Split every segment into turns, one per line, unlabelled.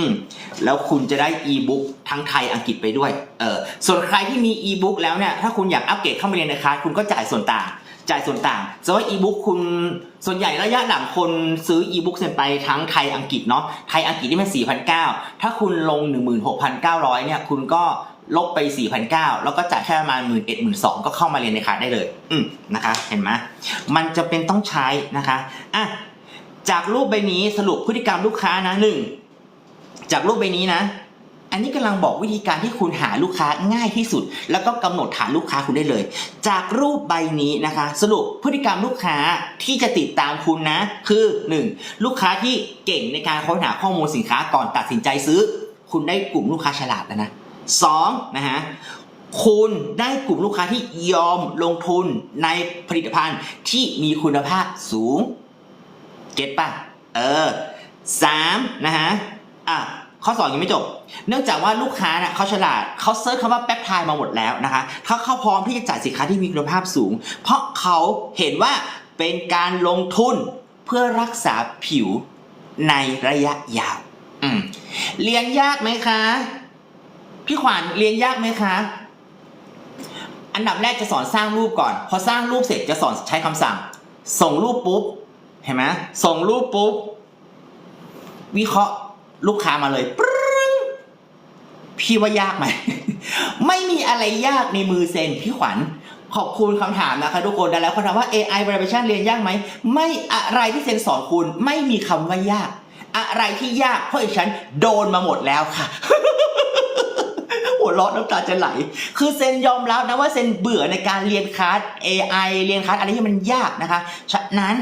อืมแล้วคุณจะได้อีบุ๊กทั้งไทยอังกฤษไปด้วยเออส่วนใครที่มีอีบุ๊กแล้วเนี่ยถ้าคุณอยากอัปเกรดเข้ามาเรียนในคลาสคุณก็จ่ายส่วนต่างจ่ายส่วนต่างแต่ว่าอีบุ๊กคุณส่วนใหญ่ระยะหลังคนซื้ออีบุ๊กเสร็จไปทั้งไทยอังกฤษเนาะไทยอังกฤษที่มัน4,900 ถ้าคุณลง 16,900เนี่ยคุณก็ลบไป 4,900 แล้วก็จ่ายแค่ประมาณ 1 1 0 0 0 2ก็เข้ามาเรียนในคลาสได้เลย อืมนะคะ เห็นไหมมันจะเป็นต้องใช้นะคะอะจากรูปใบนี้สรุปพฤติกรรมลูกค้านะหนึ่ง จากรูปใบนี้นะ อันนี้กำลังบอกวิธีการที่คุณหาลูกค้าง่ายที่สุด แล้วก็กำหนดฐานลูกค้าคุณได้เลย จากรูปใบนี้นะคะ สรุปพฤติกรรมลูกค้าที่จะติดตามคุณนะ คือ 1. ลูกค้าที่เก่งในการค้นหาข้อมูลสินค้าก่อนตัดสินใจซื้อ คุณได้กลุ่มลูกค้าฉลาดแล้วนะสองนะฮะคุณได้กลุ่มลูกค้าที่ยอมลงทุนในผลิตภัณฑ์ที่มีคุณภาพสูง เก็ตป่ะ เออสามนะฮะ อะ ข้อสองยังไม่จบ เนื่องจากว่าลูกค้าน่ะเขาฉลาดเขาเซิร์ชคำว่าแป๊บไทม์มาหมดแล้วนะคะเขาเข้าพร้อมที่จะจ่ายสินค้าที่มีคุณภาพสูง เพราะเขาเห็นว่าเป็นการลงทุนเพื่อรักษาผิวในระยะยาวอืมเรียนยากไหมคะ พี่ขวัญเรียนยากไหมคะ อันดับแรกจะสอนสร้างรูปก่อน พอสร้างรูปเสร็จจะสอนใช้คำสั่ง ส่งรูปปุ๊บ เห็นไหมส่งรูปปุ๊บ วิเคราะห์ ลูกค้ามาเลยปรึ้งพี่ว่ายากไหม ไม่มีอะไรยากในมือเซนพี่ขวัญ ขอบคุณคำถามนะคะทุกคนแต่แล้วคนถามว่า AI Variation เรียนยากไหม ไม่อะไรที่เซนสอนคุณไม่มีคำว่ายาก อะไรที่ยากเพราะอีฉันโดนมาหมดแล้วค่ะหัวเราะน้ำตาจะไหล คือเซนยอมรับนะว่าเซนเบื่อในการเรียนคลาส AI เรียนคลาสอะไรที่มันยากนะคะ ฉะนั้น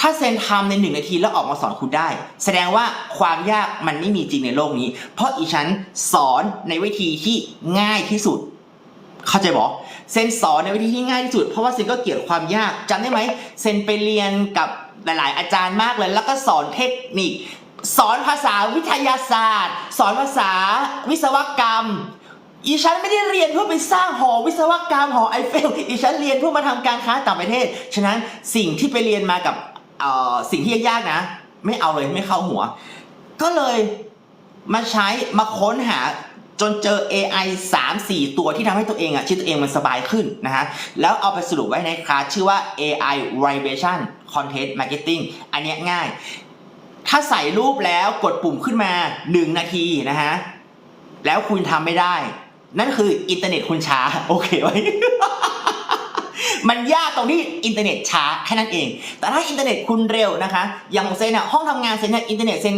ถ้าเซนทำในหนึ่งนาทีแล้วออกมาสอนคุณได้ แสดงว่าความยากมันไม่มีจริงในโลกนี้ เพราะอีฉันสอนในวิธีที่ง่ายที่สุด เข้าใจบอกเซนสอนในวิธีที่ง่ายที่สุด เพราะว่าเซนก็เกลียดความยากจำได้ไหมเซนไปเรียนกับหลาย ๆ อาจารย์มากเลย แล้วก็สอนเทคนิค สอนภาษาวิทยาศาสตร์ สอนภาษาวิศวกรรมอีฉันไม่ได้เรียนเพื่อไปสร้างหอวิศวกรรมหอไอเฟลอีฉันเรียนเพื่อมาทำการค้าต่างประเทศ ฉะนั้นสิ่งที่ไปเรียนมากับ เอ่อสิ่งที่ยากๆนะ ไม่เอาเลยไม่เข้าหัว ก็เลยมาใช้มาค้นหาจนเจอ AI 3 4 ตัวที่ทำให้ตัวเองอะชีวิตตัวเองมันสบายขึ้นนะฮะ แล้วเอาไปสรุปไว้ในคลาสชื่อว่า AI Vibration Content Marketing อันเนี้ยง่าย ถ้าใส่รูปแล้วกดปุ่มขึ้นมา 1 นาทีนะฮะ แล้วคุณทำไม่ได้ นั่นคืออินเทอร์เน็ตคุณช้า โอเคไหม มันยากตรงที่อินเทอร์เน็ตช้าแค่นั้นเอง แต่ถ้าอินเทอร์เน็ตคุณเร็วนะคะ อย่างของเซนอะห้องทำงานเซนเนี่ยอินเทอร์เน็ตเซน